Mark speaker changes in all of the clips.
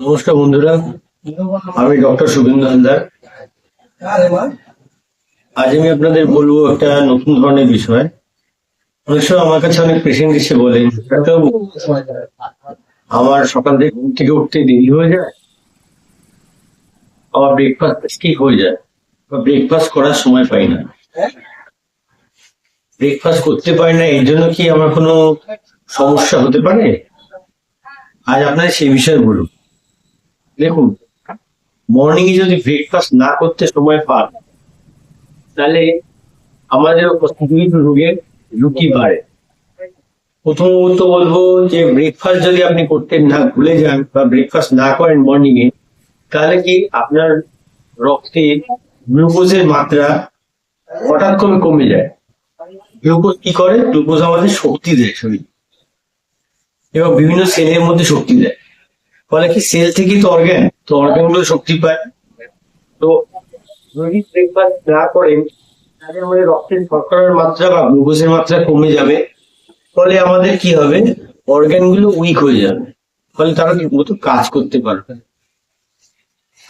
Speaker 1: নমস্কার বন্ধুরা, আমি ডক্টর শুভেন্দু হালদার। আজ আমি আপনাদের বলব একটা নতুন ধরনের বিষয়। অনেক সময় আমার কাছে অনেক পেশেন্ট এসে বলেন আমার সকাল থেকে ঘুম থেকে উঠতে দেরি হয়ে যায়, আবার ব্রেকফাস্ট স্কিপ হয়ে যায়, বা ব্রেকফাস্ট করার সময় পাই না। ব্রেকফাস্ট করতে পারি না, এর জন্য কি আমার কোনো সমস্যা হতে পারে? আজ আপনাদের সেই বিষয়ে বলুন। দেখুন মর্নিং এ যদি ব্রেকফাস্ট না করতে সময় পান, তাহলে আমাদের কিছু রোগের ঝুঁকি বাড়ে। প্রথমত বলব যে ব্রেকফাস্ট যদি আপনি করতে না ভুলে যান বা ব্রেকফাস্ট না করেন মর্নিং এ, তাহলে কি আপনার রক্তে গ্লুকোজের মাত্রা হঠাৎ করে কমে যায়। গ্লুকোজ কি করে? গ্লুকোজ আমাদের শক্তি দেয় শরীর। এবং বিভিন্ন সেলের মধ্যে শক্তি দেয়। ফলে কি সেল থেকেই তো অর্গ্যান তো অর্গ্যানগুলো শক্তি পায়। তো যদি ব্রেকফাস্ট না করেন, তাহলে আমাদের রক্তের শর্করার মাত্রা বা গ্লুকোজের মাত্রা কমে যাবে। ফলে আমাদের কি হবে অর্গ্যানগুলো উইক হয়ে যাবে। ফলে তারা ঠিক মতো কাজ করতে পারবে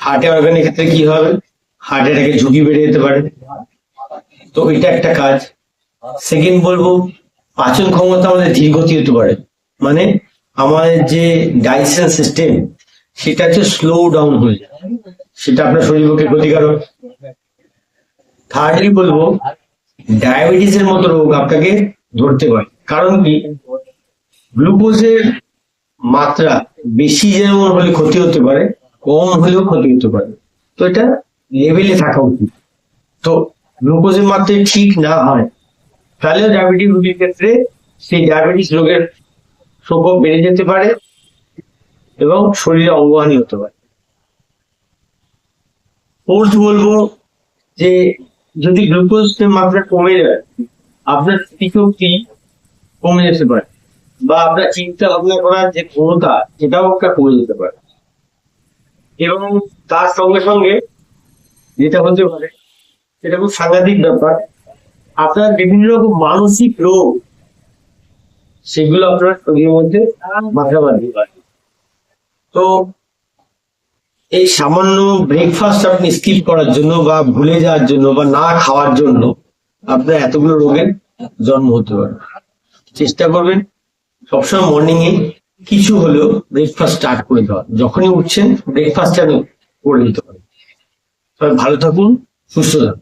Speaker 1: হার্টে অর্গানের ক্ষেত্রে কি হবে? হার্ট অ্যাটাকের ঝুঁকি বেড়ে যেতে পারে। তো এটা একটা কাজ। সেকেন্ড বলব পাচন ক্ষমতা আমাদের ধীর গতি হতে পারে। মানে আমাদের যে ডাইজেশন সিস্টেম সেটা হচ্ছে স্লো ডাউন হয়ে যায়। সেটা আপনার শরীর পক্ষে ক্ষতিকারক। থার্ডলি বলব ডায়াবেটিসের মতো রোগ আপনাকে ধরতে পারে। কারণ কি? গ্লুকোজের মাত্রা বেশি যেমন হলে ক্ষতি হতে পারে, কম হলেও ক্ষতি হতে পারে। তো এটা লেভেলে থাকা উচিত। তো গ্লুকোজের মাত্রা ঠিক না হয়, তাহলে ডায়াবেটিস রোগীর ক্ষেত্রে সেই ডায়াবেটিস রোগের প্রকোপ বেড়ে যেতে পারে এবং শরীরে অঙ্গহানি হতে পারে। ফোর্থ বলব যে, যদি গ্লুকোজের মাত্রা কমে যায়, আপনার স্মৃতিশক্তি কমে যেতে পারে? বা আপনার চিন্তা ভাবনা করার যে ক্ষমতা, সেটাও একটা কমে যেতে পারে। এবং তার সঙ্গে সঙ্গে যেটা হতে পারে, সেটা খুব সাংঘাতিক ব্যাপার, আপনার বিভিন্ন রকম মানসিক রোগ সেগুলো আপনার শরীরের মধ্যে মাথা বাঁধতে পারে তো এই সামান্য ব্রেকফাস্ট আপনি স্কিপ করার জন্য বা ভুলে যাওয়ার জন্য বা না খাওয়ার জন্য আপনার এতগুলো রোগের জন্ম হতে পারে। চেষ্টা করবেন সবসময় মর্নিং এ কিছু হলেও ব্রেকফাস্ট স্টার্ট করে দেওয়া যখনই উঠছেন ব্রেকফাস্ট যেন করে দিতে পারেন। ভালো থাকুন, সুস্থ থাকুন।